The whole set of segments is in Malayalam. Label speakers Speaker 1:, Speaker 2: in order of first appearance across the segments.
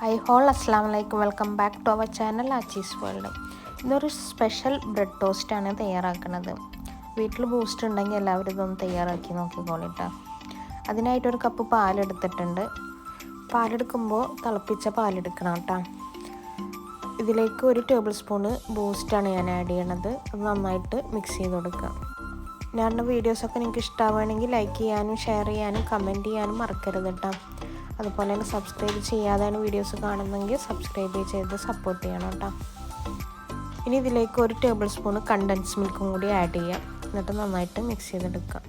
Speaker 1: ഹൈ ഹോൾ അസ്സാം വലൈക്കും welcome back to our channel Achees world ഇന്നൊരു സ്പെഷ്യൽ ബ്രെഡ് ടോസ്റ്റാണ് തയ്യാറാക്കുന്നത്. വീട്ടിൽ ബൂസ്റ്റ് ഉണ്ടെങ്കിൽ എല്ലാവരും ഇതൊന്ന് തയ്യാറാക്കി നോക്കിക്കോളിട്ടോ. അതിനായിട്ടൊരു കപ്പ് പാലെടുത്തിട്ടുണ്ട്. പാലെടുക്കുമ്പോൾ തിളപ്പിച്ച പാലെടുക്കണം കേട്ടോ. ഇതിലേക്ക് ഒരു ടേബിൾ സ്പൂണ് ബൂസ്റ്റാണ് ഞാൻ ആഡ് ചെയ്യണത്. അത് നന്നായിട്ട് മിക്സ് ചെയ്ത് കൊടുക്കുക. ഞാനുടെ വീഡിയോസൊക്കെ നിങ്ങൾക്ക് ഇഷ്ടമാവുകയാണെങ്കിൽ ലൈക്ക് ചെയ്യാനും ഷെയർ ചെയ്യാനും കമന്റ് ചെയ്യാനും മറക്കരുത് കേട്ടോ. അതുപോലെ തന്നെ സബ്സ്ക്രൈബ് ചെയ്യാതെയാണ് വീഡിയോസ് കാണുന്നതെങ്കിൽ സബ്സ്ക്രൈബ് ചെയ്ത് സപ്പോർട്ട് ചെയ്യണം കേട്ടോ. ഇനി ഇതിലേക്ക് ഒരു ടേബിൾ സ്പൂൺ കണ്ടൻസ് മിൽക്കും കൂടി ആഡ് ചെയ്യാം. എന്നിട്ട് നന്നായിട്ട് മിക്സ് ചെയ്തെടുക്കാം.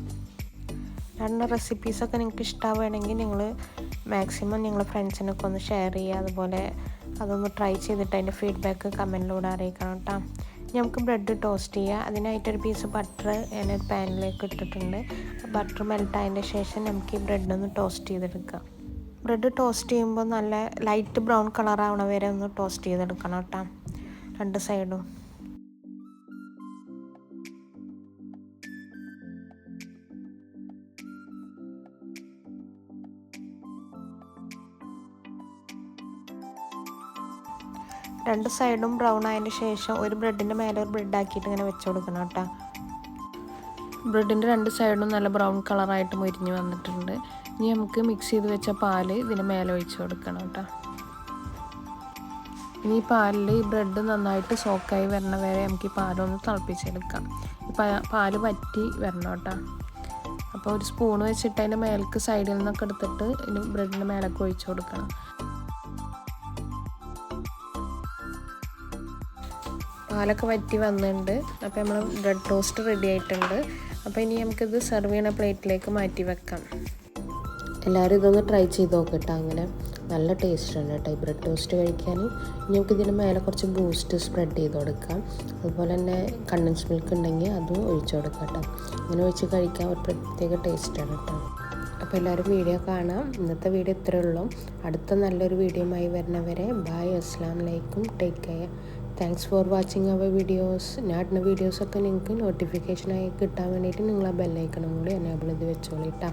Speaker 1: രണ്ട് റെസിപ്പീസൊക്കെ നിങ്ങൾക്ക് ഇഷ്ടമാവുകയാണെങ്കിൽ നിങ്ങൾ മാക്സിമം നിങ്ങൾ ഫ്രണ്ട്സിനൊക്കെ ഒന്ന് ഷെയർ ചെയ്യുക. അതുപോലെ അതൊന്ന് ട്രൈ ചെയ്തിട്ട് അതിന്റെ ഫീഡ്ബാക്ക് കമന്റിലൂടെ അറിയിക്കണം കേട്ടോ. നമുക്ക് ബ്രെഡ് ടോസ്റ്റ് ചെയ്യുക അതിനായിട്ടൊരു പീസ് ബട്ടർ ഞാനൊരു പാനിലേക്ക് ഇട്ടിട്ടുണ്ട്. ബട്ടർ മെൽട്ടായതിന്റെ ശേഷം നമുക്ക് ഈ ബ്രെഡ് ഒന്ന് ടോസ്റ്റ് ചെയ്തെടുക്കാം. ബ്രെഡ് ടോസ്റ്റ് ചെയ്യുമ്പോൾ നല്ല ലൈറ്റ് ബ്രൗൺ കളർ ആവണ വരെ ഒന്ന് ടോസ്റ്റ് ചെയ്തെടുക്കണം കേട്ടോ. രണ്ട് സൈഡും. രണ്ട് സൈഡും ബ്രൗൺ ആയതിന് ശേഷം ഒരു ബ്രെഡിന്റെ മേലെ ഒരു ബ്രെഡ് ആക്കിയിട്ട് ഇങ്ങനെ വെച്ച് കൊടുക്കണം കേട്ടോ. ബ്രെഡിന്റെ രണ്ട് സൈഡും നല്ല ബ്രൗൺ കളറായിട്ട് മുരിഞ്ഞ് വന്നിട്ടുണ്ട്. ഇനി നമുക്ക് മിക്സ് ചെയ്ത് വെച്ച പാൽ ഇതിന് മേലെ ഒഴിച്ച് കൊടുക്കണം കേട്ടോ. ഇനി ഈ പാലിൽ ഈ ബ്രെഡ് നന്നായിട്ട് സോക്കായി വരണ വരെ നമുക്ക് ഈ പാലൊന്ന് തിളപ്പിച്ചെടുക്കാം. ഈ പാൽ പറ്റി വരണം കേട്ടോ. അപ്പോൾ ഒരു സ്പൂൺ വെച്ചിട്ട് അതിന്റെ മേലേക്ക് സൈഡിൽ നിന്നൊക്കെ എടുത്തിട്ട് ഇതിന് ബ്രെഡിന്റെ മേലേക്ക് ഒഴിച്ചു കൊടുക്കണം. പാലൊക്കെ വറ്റി വന്നിട്ടുണ്ട്. അപ്പോൾ നമ്മൾ ബ്രെഡ് ടോസ്റ്റ് റെഡി ആയിട്ടുണ്ട്. അപ്പോൾ ഇനി നമുക്കിത് സെർവ് ചെയ്യണ പ്ലേറ്റിലേക്ക് മാറ്റി വെക്കാം. എല്ലാവരും ഇതൊന്ന് ട്രൈ ചെയ്ത് നോക്കട്ടോ അങ്ങനെ. നല്ല ടേസ്റ്റ് ഉണ്ട് കേട്ടോ ഈ ബ്രെഡ് ടോസ്റ്റ് കഴിക്കാൻ ഇനി നമുക്ക് ഇതിന് മേലെ കുറച്ച് ബൂസ്റ്റ് സ്പ്രെഡ് ചെയ്ത് കൊടുക്കാം. അതുപോലെ തന്നെ കണ്ടൻസ് മിൽക്ക് ഉണ്ടെങ്കിൽ അതും ഒഴിച്ചു കൊടുക്കാം കേട്ടോ അങ്ങനെ ഒഴിച്ച് കഴിക്കാൻ ഒരു പ്രത്യേക ടേസ്റ്റാണ് കേട്ടോ അപ്പോൾ എല്ലാവരും വീഡിയോ കാണാം. ഇന്നത്തെ വീഡിയോ ഇത്രയേ ഉള്ളൂ. അടുത്ത നല്ലൊരു വീഡിയോയുമായി വരുന്നവരെ ബായ് അസ്സാം വലൈക്കും take care thanks for watching our videos ഞാട്ടിന വീഡിയോസൊക്കെ നിങ്ങൾക്ക് നോട്ടിഫിക്കേഷനായി കിട്ടാൻ വേണ്ടിയിട്ട് നിങ്ങൾ ആ ബെല്ലൈക്കണം കൂടി എനേബിൾ ചെയ്ത് വെച്ചോളിട്ടാ.